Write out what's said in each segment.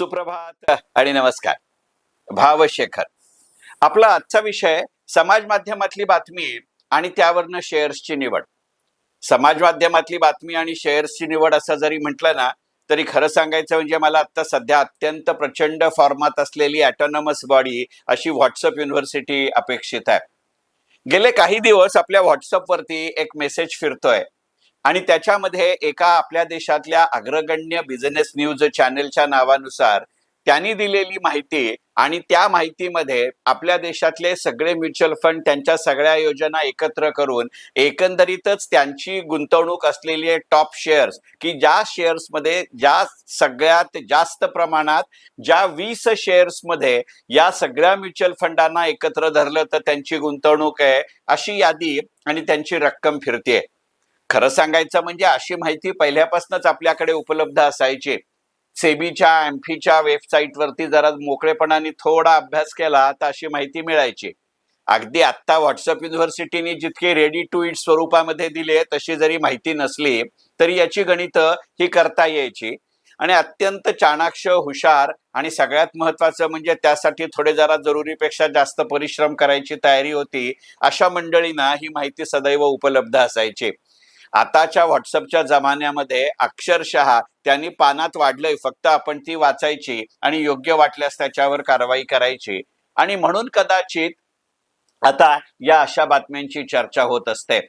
सुप्रभात आणि नमस्कार. भावशेखर. आपला आजचा विषय समाज माध्यमातली बातमी आणि त्यावरनं शेअर्सची निवड. समाज माध्यमातली बातमी आणि शेअर्सची निवड असं जरी म्हटलं ना तरी खरं सांगायचं म्हणजे मला आता सध्या अत्यंत प्रचंड फॉर्मात असलेली ॲटोनॉमस बॉडी अशी व्हॉट्सअप युनिव्हर्सिटी अपेक्षित आहे. गेले काही दिवस आपल्या व्हॉट्सअपवरती एक मेसेज फिरतोय. आणि त्याच्यामध्ये एका आपल्या देशातल्या अग्रगण्य बिझनेस न्यूज चॅनेलच्या नावानुसार त्यांनी दिलेली माहिती आणि त्या माहितीमध्ये आपल्या देशातले सगळे म्युच्युअल फंड त्यांच्या सगळ्या योजना एकत्र करून एकंदरीतच त्यांची गुंतवणूक असलेली टॉप शेअर्स की ज्या शेअर्समध्ये ज्या सगळ्यात जास्त प्रमाणात ज्या वीस शेअर्समध्ये या सगळ्या म्युच्युअल फंडांना एकत्र धरलं तर त्यांची गुंतवणूक आहे अशी यादी आणि त्यांची रक्कम फिरते खरं सांगायचं म्हणजे अशी माहिती पहिल्यापासूनच आपल्याकडे उपलब्ध असायची. सेबीच्या एम्फीच्या वेबसाईटवरती जरा मोकळेपणाने थोडा अभ्यास केला तर अशी माहिती मिळायची. अगदी आत्ता व्हॉट्सअप युनिव्हर्सिटीने जितके रेडी टू इट स्वरूपामध्ये दिले तशी जरी माहिती नसली तरी याची गणितं ही करता यायची. आणि अत्यंत चाणाक्ष हुशार आणि सगळ्यात महत्वाचं म्हणजे त्यासाठी थोडे जरा जरुरीपेक्षा जास्त परिश्रम करायची तयारी होती अशा मंडळींना ही माहिती सदैव उपलब्ध असायची. आताच्या व्हॉट्सअपच्या जमान्यामध्ये अक्षरशः त्यांनी पानात वाढलंय. फक्त आपण ती वाचायची आणि योग्य वाटल्यास त्याच्यावर कारवाई करायची. आणि म्हणून कदाचित आता या अशा बातम्यांची चर्चा होत असते.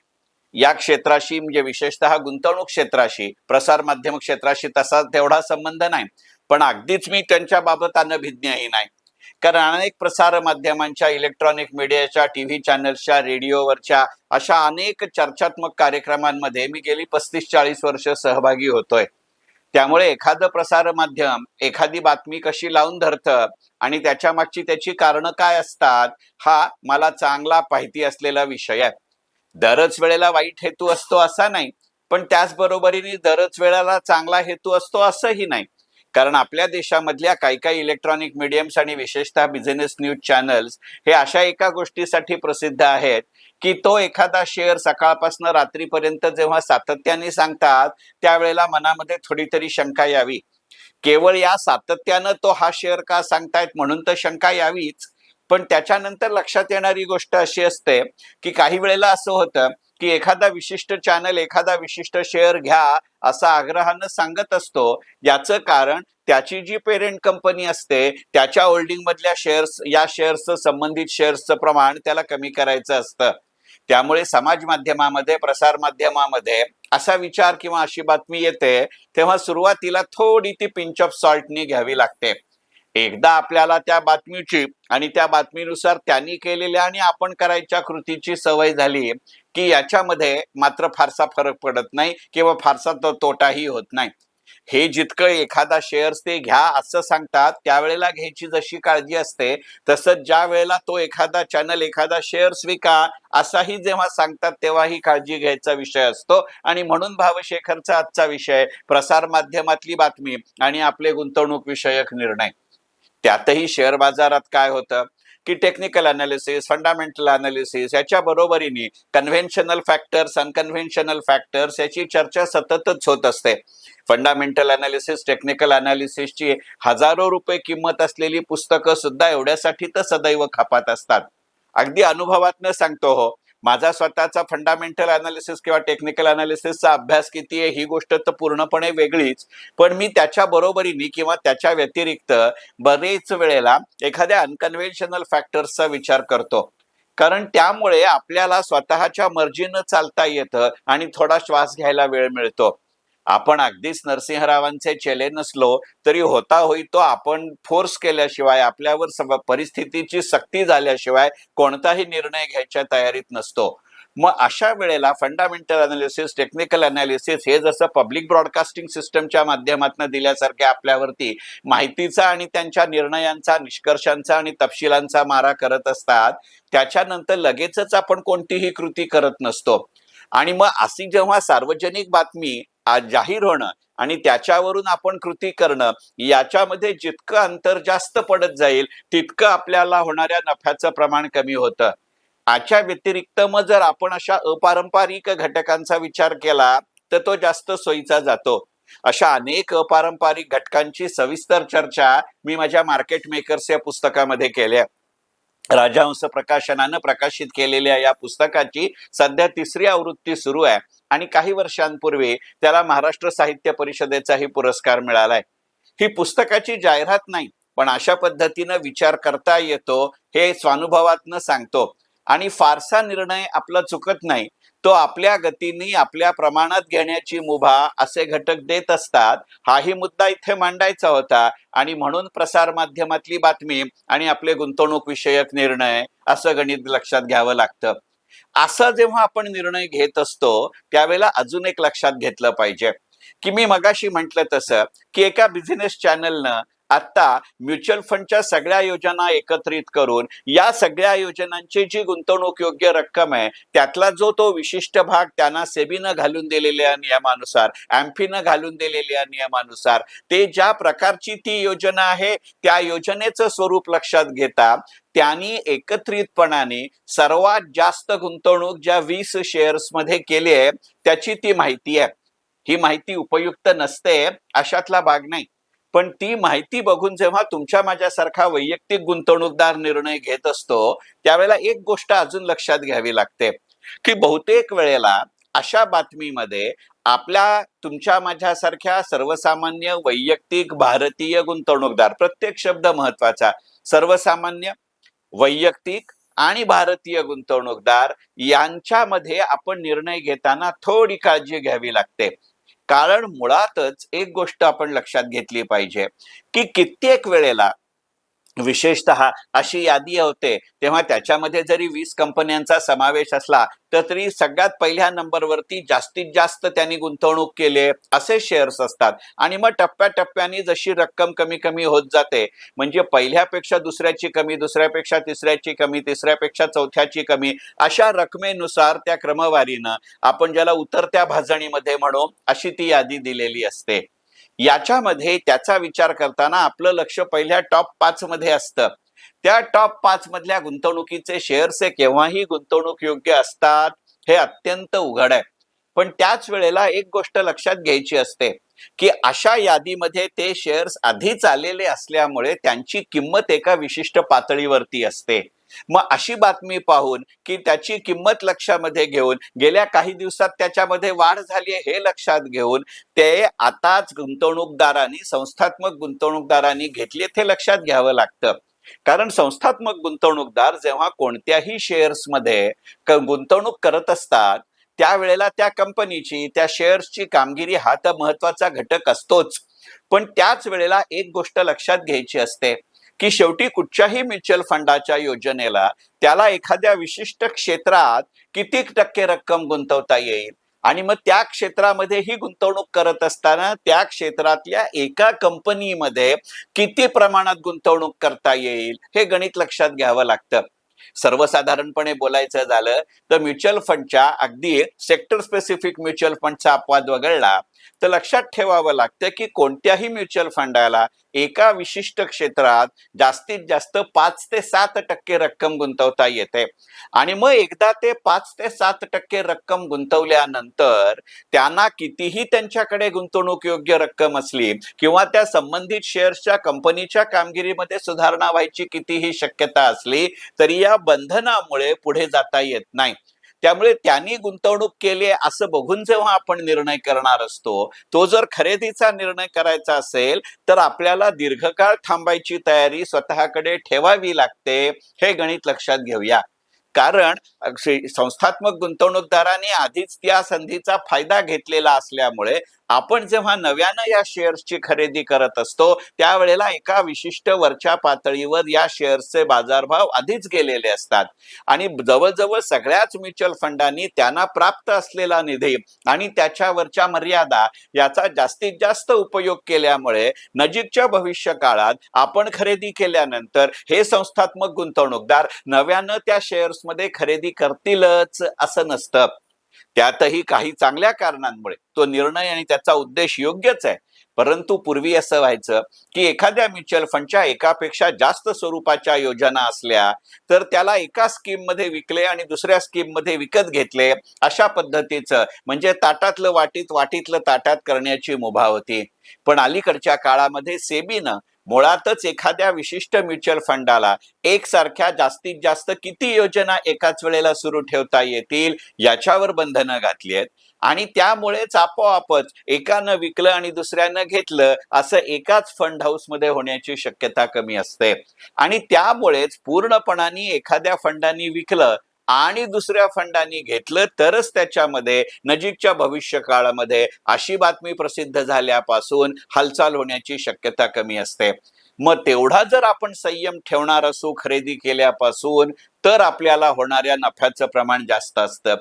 या क्षेत्राशी म्हणजे विशेषतः गुंतवणूक क्षेत्राशी प्रसार माध्यम क्षेत्राशी तसा तेवढा संबंध नाही. पण अगदीच मी त्यांच्या बाबत अनभिज्ञही नाही. कारण अनेक प्रसार माध्यमांच्या इलेक्ट्रॉनिक मीडियाच्या टीव्ही चॅनल्सच्या रेडिओवरच्या अशा अनेक चर्चात्मक कार्यक्रमांमध्ये मी गेली पस्तीस चाळीस वर्ष सहभागी होतोय. त्यामुळे एखादं प्रसार माध्यम एखादी बातमी कशी लावून धरतं आणि त्याच्या मागची त्याची कारणं काय असतात हा मला चांगला माहिती असलेला विषय आहे. दरच वेळेला वाईट हेतू असतो असा नाही पण त्याचबरोबरीने दरच वेळेला चांगला हेतू असतो असंही नाही. कारण आपल्या देशामधल्या काही काही इलेक्ट्रॉनिक मीडियम्स आणि विशेषतः बिझनेस न्यूज चॅनल्स हे अशा एका गोष्टीसाठी प्रसिद्ध आहेत की तो एखादा शेअर सकाळपासून रात्रीपर्यंत जेव्हा सातत्याने सांगतात त्यावेळेला मनामध्ये थोडी तरी शंका यावी. केवळ या सातत्यानं तो हा शेअर का सांगतायत म्हणून तर शंका यावीच. पण त्याच्यानंतर लक्षात येणारी गोष्ट अशी असते की काही वेळेला असं होतं की एखादा विशिष्ट चॅनल एखादा विशिष्ट शेअर घ्या असं आग्रहानं सांगत असतो. याचं कारण त्याची जी पेरेंट कंपनी असते त्याच्या होल्डिंग मधल्या शेअर्स या शेअर्सचं संबंधित शेअर्सचं प्रमाण त्याला कमी करायचं असतं. त्यामुळे समाज माध्यमामध्ये प्रसार माध्यमामध्ये असा विचार किंवा अशी बातमी येते तेव्हा सुरुवातीला थोडी ती पिंच ऑफ सॉल्टनी घ्यावी लागते. एकदा आपल्याला त्या बातमीची आणि त्या बातमीनुसार त्यांनी केलेल्या आणि आपण करायच्या कृतीची सवय झाली की याच्यामध्ये मात्र फारसा फरक पडत नाही किंवा फारसा तो तोटाही होत नाही. हे जितकं एखादा शेअर्स ते घ्या असं सांगतात त्यावेळेला घ्यायची जशी काळजी असते तसंच ज्या वेळेला तो एखादा चॅनल एखादा शेअर्स विका असाही जेव्हा सांगतात तेव्हा ही काळजी घ्यायचा विषय असतो. आणि म्हणून भावशेखरचा आजचा विषय प्रसार माध्यमातली बातमी आणि आपले गुंतवणूक विषयक निर्णय. त्यातही शेअर बाजारात काय होतं? की टेक्निकल अनालिसिस फंडामेंटल अनालिसिस याच्या बरोबरीने कन्व्हेन्शनल फॅक्टर्स अनकन्व्हेन्शनल फॅक्टर्स याची चर्चा सततच होत असते. फंडामेंटल अनालिसिस टेक्निकल अनालिसिसची हजारो रुपये किंमत असलेली पुस्तकं सुद्धा एवढ्यासाठी तर सदैव खपात असतात. अगदी अनुभवातनं सांगतो हो. माझा स्वतःचा फंडामेंटल अनालिसिस किंवा टेक्निकल अनालिसिसचा अभ्यास किती आहे ही गोष्ट तर पूर्णपणे वेगळीच. पण मी त्याच्या बरोबरीने किंवा त्याच्या व्यतिरिक्त बरेच वेळेला एखाद्या अनकन्व्हेन्शनल फॅक्टर्सचा विचार करतो. कारण त्यामुळे आपल्याला स्वतःच्या मर्जीनं चालता येतं आणि थोडा श्वास घ्यायला वेळ मिळतो. आपण अगदीच नरसिंहरावांचे चेले नसलो तरी होता होई तो आपण फोर्स केल्याशिवाय आपल्यावर परिस्थितीची सक्ती झाल्याशिवाय कोणताही निर्णय घ्यायच्या तयारीत नसतो. मग अशा वेळेला फंडामेंटल अनालिसिस टेक्निकल अनालिसिस हे जसं पब्लिक ब्रॉडकास्टिंग सिस्टमच्या माध्यमातून दिल्यासारखे आपल्यावरती माहितीचा आणि त्यांच्या निर्णयांचा निष्कर्षांचा आणि तपशिलांचा मारा करत असतात त्याच्यानंतर लगेचच आपण कोणतीही कृती करत नसतो. आणि मग अशी जेव्हा सार्वजनिक बातमी जाहीर होणं आणि त्याच्यावरून आपण कृती करणं याच्यामध्ये जितकं अंतर जास्त पडत जाईल तितकं आपल्याला होणाऱ्या नफ्याचं प्रमाण कमी होतं. याच्या व्यतिरिक्त मग जर आपण अशा अपारंपरिक घटकांचा विचार केला तर तो जास्त सोयीचा जातो. अशा अनेक अपारंपरिक घटकांची सविस्तर चर्चा मी माझ्या मार्केट मेकर्स या पुस्तकामध्ये केल्या राजहंस प्रकाशनानं प्रकाशित केलेल्या या पुस्तकाची सध्या तिसरी आवृत्ती सुरू आहे. आणि काही वर्षांपूर्वी त्याला महाराष्ट्र साहित्य परिषदेचाही पुरस्कार मिळालाय. ही पुस्तकाची जाहिरात नाही पण अशा पद्धतीनं विचार करता येतो हे स्वानुभवातनं सांगतो. आणि फारसा निर्णय आपला चुकत नाही तो आपल्या गतीने आपल्या प्रमाणात घेण्याची मुभा असे घटक देत असतात. हाही मुद्दा इथे मांडायचा होता आणि म्हणून प्रसार माध्यमातली बातमी आणि आपले गुंतवणूक विषयक निर्णय असं गणित लक्षात घ्यावं लागतं. असा जेव्हा आपण निर्णय घेत असतो त्यावेळेला अजून एक लक्षात घेतलं पाहिजे. की मी मगाशी म्हटलं तसं की एका बिझनेस चॅनलनं आता म्युच्युअल फंडच्या सगळ्या योजना एकत्रित करून या सगळ्या योजनांची जी गुंतवणूक योग्य रक्कम आहे त्यातला जो तो विशिष्ट भाग त्यांना सेबीनं घालून दिलेल्या नियमानुसार एम्फीनं घालून दिलेल्या नियमानुसार ते ज्या प्रकारची ती योजना आहे त्या योजनेचं स्वरूप लक्षात घेता त्यांनी एकत्रितपणाने सर्वात जास्त गुंतवणूक ज्या वीस शेअर्समध्ये केली आहे त्याची ती माहिती आहे. ही माहिती उपयुक्त नसते अशातला भाग नाही. पण ती माहिती बघून जेव्हा तुमच्या माझ्यासारखा वैयक्तिक गुंतवणूकदार निर्णय घेत असतो त्यावेळेला एक गोष्ट अजून लक्षात घ्यावी लागते की बहुतेक वेळेला अशा बातमीमध्ये आपल्या तुमच्या माझ्यासारख्या सर्वसामान्य वैयक्तिक भारतीय गुंतवणूकदार प्रत्येक शब्द महत्त्वाचा सर्वसामान्य वैयक्तिक आणि भारतीय गुंतवणूकदार यांच्यामध्ये आपण निर्णय घेताना थोडी काळजी घ्यावी लागते. कारण मुळातच एक गोष्ट आपण लक्षात घेतली पाहिजे की कित्येक वेळेला विशेषतः अशी यादी होते. तेव्हा त्याच्यामध्ये जरी वीस कंपन्यांचा समावेश असला तर तरी सगळ्यात पहिल्या नंबरवरती जास्तीत जास्त त्यांनी गुंतवणूक केले असे शेअर्स असतात. आणि मग टप्प्याटप्प्याने जशी रक्कम कमी कमी होत जाते म्हणजे पहिल्यापेक्षा दुसऱ्याची कमी दुसऱ्यापेक्षा तिसऱ्याची कमी तिसऱ्यापेक्षा चौथ्याची कमी अशा रकमेनुसार त्या क्रमवारीनं आपण ज्याला उतरत्या भाजणीमध्ये म्हणू अशी ती यादी दिलेली असते. याच्यामध्ये त्याचा विचार करताना आपलं लक्ष पहिल्या टॉप पाच मध्ये असतं. त्या टॉप पाच मधल्या गुंतवणुकीचे शेअर्स हे केव्हाही गुंतवणूक योग्य असतात हे अत्यंत उघड आहे. पण त्याच वेळेला एक गोष्ट लक्षात घ्यायची असते की अशा यादीमध्ये ते शेअर्स आधीच आलेले असल्यामुळे त्यांची किंमत एका विशिष्ट पातळीवरती असते. मग अशी बातमी पाहून की त्याची किंमत लक्षामध्ये घेऊन गेल्या काही दिवसात त्याच्यामध्ये वाढ झाली आहे हे लक्षात घेऊन ते आताच गुंतवणूकदारांनी संस्थात्मक गुंतवणूकदारांनी घेतले ते लक्षात घ्यावं लागतं. कारण संस्थात्मक गुंतवणूकदार जेव्हा कोणत्याही शेअर्समध्ये गुंतवणूक करत असतात त्यावेळेला त्या कंपनीची त्या शेअर्सची कामगिरी हा तर महत्त्वाचा घटक असतोच. पण त्याच वेळेला एक गोष्ट लक्षात घ्यायची असते की शेवटी कुठच्याही म्युच्युअल फंडाच्या योजनेला त्याला एखाद्या विशिष्ट क्षेत्रात किती टक्के रक्कम गुंतवता येईल? आणि मग त्या क्षेत्रामध्ये ही गुंतवणूक करत असताना त्या क्षेत्रातल्या एका कंपनीमध्ये किती प्रमाणात गुंतवणूक करता येईल हे गणित लक्षात घ्यावं लागतं. सर्वसाधारणपणे बोलायचं झालं तर म्युच्युअल फंडच्या अगदी सेक्टर स्पेसिफिक म्युच्युअल फंडचा अपवाद वगळला तर लक्षात ठेवावं लागतं की कोणत्याही म्युच्युअल फंडाला एका विशिष्ट क्षेत्रात जास्तीत जास्त पाच ते सात टक्के रक्कम गुंतवता येते. आणि मग एकदा ते पाच ते सात टक्के रक्कम गुंतवल्यानंतर त्यांना कितीही त्यांच्याकडे गुंतवणूक योग्य रक्कम असली किंवा त्या संबंधित शेअर्सच्या कंपनीच्या कामगिरीमध्ये सुधारणा व्हायची कितीही शक्यता असली तरी या बंधनामुळे पुढे जाता येत नाही. त्यामुळे त्यांनी गुंतवणूक केली असं बघून जेव्हा आपण निर्णय करणार असतो तो जर खरेदीचा निर्णय करायचा असेल तर आपल्याला दीर्घकाळ थांबायची तयारी स्वतःकडे ठेवावी लागते हे गणित लक्षात घेऊया. कारण संस्थात्मक गुंतवणूकदारांनी आधीच त्या संधीचा फायदा घेतलेला असल्यामुळे आपण जेव्हा नव्यानं या शेअर्सची खरेदी करत असतो त्यावेळेला एका विशिष्ट वरच्या पातळीवर या शेअर्सचे बाजारभाव आधीच गेलेले असतात. आणि जवळजवळ सगळ्याच म्युच्युअल फंडांनी त्यांना प्राप्त असलेला निधी आणि त्याच्यावरच्या मर्यादा याचा जास्तीत जास्त उपयोग केल्यामुळे नजीकच्या भविष्य काळात आपण खरेदी केल्यानंतर हे संस्थात्मक गुंतवणूकदार नव्यानं त्या शेअर्समध्ये खरेदी करतीलच असं नसतं. त्यातही काही चांगल्या कारणांमुळे तो निर्णय आणि त्याचा उद्देश योग्यच आहे. परंतु पूर्वी असं व्हायचं की एखाद्या म्युच्युअल फंडच्या एकापेक्षा जास्त स्वरूपाच्या योजना असल्या तर त्याला एका स्कीममध्ये विकले आणि दुसऱ्या स्कीममध्ये विकत घेतले अशा पद्धतीचं म्हणजे ताटातलं वाटीत वाटीतलं ताटात करण्याची मुभा होती. पण अलीकडच्या काळामध्ये सेबीनं मुळातच एखाद्या विशिष्ट म्युच्युअल फंडाला एकसारख्या जास्तीत जास्त किती योजना एकाच वेळेला सुरू ठेवता येतील याच्यावर बंधनं घातली आहेत. आणि त्यामुळेच आपोआपच एकानं विकलं आणि दुसऱ्यानं घेतलं असं एकाच फंड हाऊसमध्ये होण्याची शक्यता कमी असते. आणि त्यामुळेच पूर्णपणाने एखाद्या फंडानी विकलं आणि दुसऱ्या फंडांनी घेतलं तरच त्याच्यामध्ये नजीकच्या भविष्य काळामध्ये अशी बातमी प्रसिद्ध झाल्यापासून हालचाल होण्याची शक्यता कमी असते. मग तेवढा जर आपण संयम ठेवणार असू खरेदी केल्यापासून तर आपल्याला होणाऱ्या नफ्याचं प्रमाण जास्त असतं.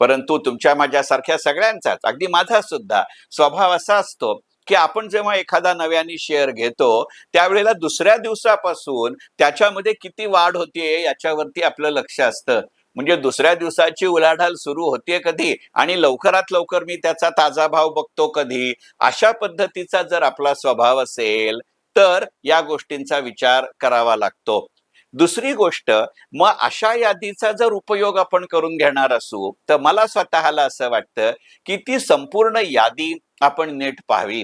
परंतु तुमच्या माझ्यासारख्या सगळ्यांचाच अगदी माझा सुद्धा स्वभाव असा असतो की आपण जेव्हा एखादा नव्याने शेअर घेतो त्यावेळेला दुसऱ्या दिवसापासून त्याच्यामध्ये किती वाढ होतीये याच्यावरती आपलं लक्ष असतं. म्हणजे दुसऱ्या दिवसाची उलाढाल सुरू होते कधी? आणि लवकरात लवकर मी त्याचा ताजा भाव बघतो कधी? अशा पद्धतीचा जर आपला स्वभाव असेल तर या गोष्टींचा विचार करावा लागतो. दुसरी गोष्ट मग अशा यादीचा जर उपयोग आपण करून घेणार असू तर मला स्वतःला असं वाटतं की ती संपूर्ण यादी आपण नीट पाहावी.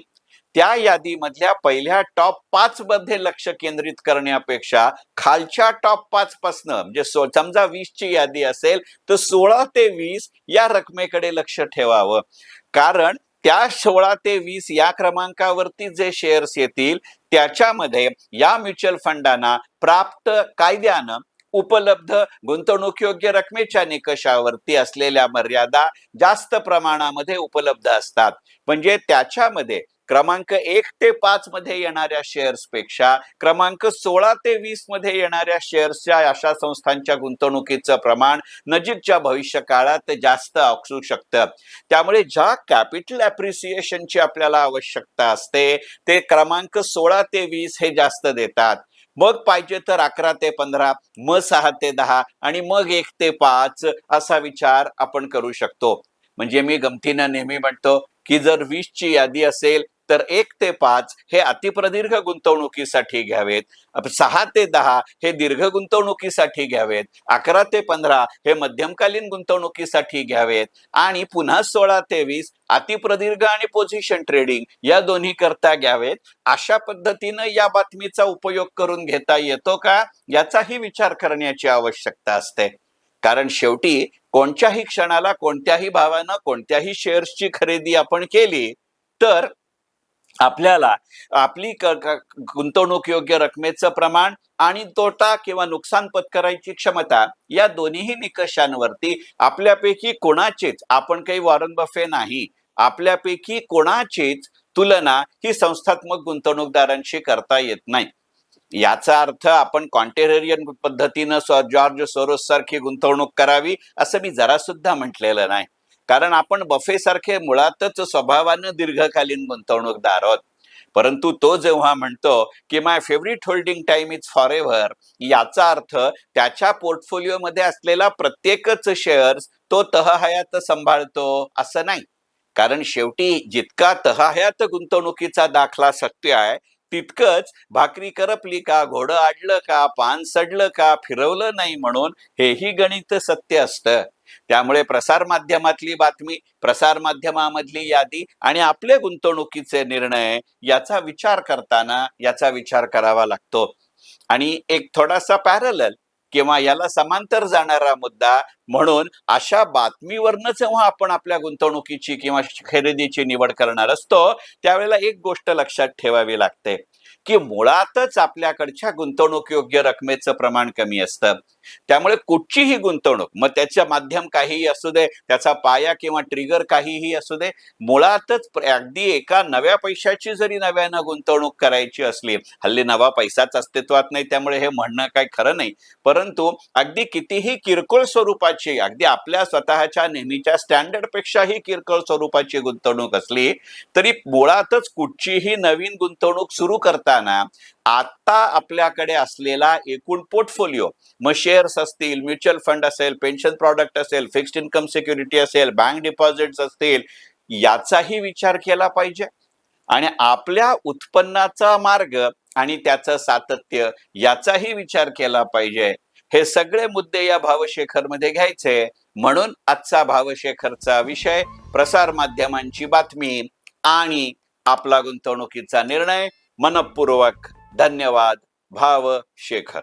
त्या यादीमधल्या पहिल्या टॉप पाच मध्ये लक्ष केंद्रित करण्यापेक्षा खालच्या टॉप पाच पासनं म्हणजे समजा वीस ची यादी असेल तर सोळा ते वीस या रकमेकडे लक्ष ठेवावं. कारण त्या सोळा ते वीस या क्रमांकावरती जे शेअर्स येतील त्याच्यामध्ये या म्युच्युअल फंडांना प्राप्त कायद्यानं उपलब्ध गुंतवणूक योग्य रकमेच्या निकषावरती असलेल्या मर्यादा जास्त प्रमाणामध्ये उपलब्ध असतात. म्हणजे त्याच्यामध्ये क्रमांक एक ते पाच मध्ये येणाऱ्या शेअर्सपेक्षा क्रमांक सोळा ते वीसमध्ये येणाऱ्या शेअर्सच्या अशा संस्थांच्या गुंतवणुकीचं प्रमाण नजीकच्या भविष्य काळात जास्त असू शकतं. त्यामुळे ज्या कॅपिटल अप्रिसिएशनची आपल्याला आवश्यकता असते ते क्रमांक सोळा ते वीस हे जास्त देतात. मग पाहिजे तर अकरा ते पंधरा मग सहा ते दहा आणि मग एक ते पाच असा विचार आपण करू शकतो. म्हणजे मी गमतीनं नेहमी म्हणतो की जर वीस ची यादी असेल तर एक ते पाच हे अतिप्रदीर्घ गुंतवणुकीसाठी घ्यावेत. सहा ते दहा हे दीर्घ गुंतवणुकीसाठी घ्यावेत. अकरा ते पंधरा हे मध्यमकालीन गुंतवणुकीसाठी घ्यावेत. आणि पुन्हा सोळा ते वीस अतिप्रदीर्घ आणि पोझिशन ट्रेडिंग या दोन्ही करता घ्यावेत. अशा पद्धतीनं या बातमीचा उपयोग करून घेता येतो का? याचाही विचार करण्याची आवश्यकता असते. कारण शेवटी कोणत्याही क्षणाला कोणत्याही भावानं कोणत्याही शेअर्सची खरेदी आपण केली तर आपल्याला आपली गुंतवणूक योग्य रकमेचं प्रमाण आणि तोटा किंवा नुकसान पत्करायची क्षमता या दोन्हीही निकषांवरती आपल्यापैकी कोणाचीच आपण काही वॉरन बफे नाही आपल्यापैकी कोणाचीच तुलना ही संस्थात्मक गुंतवणूकदारांशी करता येत नाही. याचा अर्थ आपण कॉन्टेरेरियन पद्धतीनं जॉर्ज सोरोस सारखी गुंतवणूक करावी असं मी जरा सुद्धा म्हटलेलं नाही. कारण आपण बफे सारखे मुळातच स्वभावानं दीर्घकालीन गुंतवणूकदार आहोत परंतु तो जेव्हा म्हणतो की my favourite holding time is forever याचा अर्थ त्याच्या पोर्टफोलिओमध्ये असलेला प्रत्येकच शेअर्स तो तहहयात सांभाळतो असं नाही. कारण शेवटी जितका तहहयात गुंतवणुकीचा दाखला सत्य आहे तितकंच भाकरी करपली का घोडं आडलं का पान सडलं का फिरवलं नाही म्हणून हेही गणित सत्य असतं. त्यामुळे प्रसार माध्यमातली बातमी प्रसार माध्यमामधली यादी आणि आपले गुंतवणुकीचे निर्णय याचा विचार करताना याचा विचार करावा लागतो. आणि एक थोडासा पॅरल किंवा याला समांतर जाणारा मुद्दा म्हणून अशा बातमीवरनं जेव्हा आपण आपल्या गुंतवणुकीची किंवा खरेदीची निवड करणार असतो त्यावेळेला एक गोष्ट लक्षात ठेवावी लागते की मुळातच आपल्याकडच्या गुंतवणूक योग्य रकमेचं प्रमाण कमी असतं. त्यामुळे कुठचीही गुंतवणूक मग त्याचं माध्यम काहीही असू दे त्याचा पाया किंवा ट्रिगर काहीही असू दे मुळातच अगदी एका नव्या पैशाची जरी नव्यानं गुंतवणूक करायची असली हल्ली नवा पैसाच अस्तित्वात नाही त्यामुळे हे म्हणणं काही खरं नाही. परंतु अगदी कितीही किरकोळ स्वरूपाची अगदी आपल्या स्वतःच्या नेहमीच्या स्टँडर्ड पेक्षाही किरकोळ स्वरूपाची गुंतवणूक असली तरी मुळातच कुठचीही नवीन गुंतवणूक सुरू करताना आता आपल्याकडे असलेला एकूण पोर्टफोलिओ मग शेअर्स असतील म्युच्युअल फंड असेल पेन्शन प्रॉडक्ट असेल फिक्स्ड इन्कम सिक्युरिटी असेल बँक डिपॉझिट्स असतील याचाही विचार केला पाहिजे. आणि आपल्या उत्पन्नाचा मार्ग आणि त्याचं सातत्य याचाही विचार केला पाहिजे. हे सगळे मुद्दे या भावशेखरमध्ये घ्यायचे. म्हणून आजचा भावशेखरचा विषय प्रसार माध्यमांची बातमी आणि आपला गुंतवणुकीचा निर्णय मनपूर्वक धन्यवाद भाव शेखर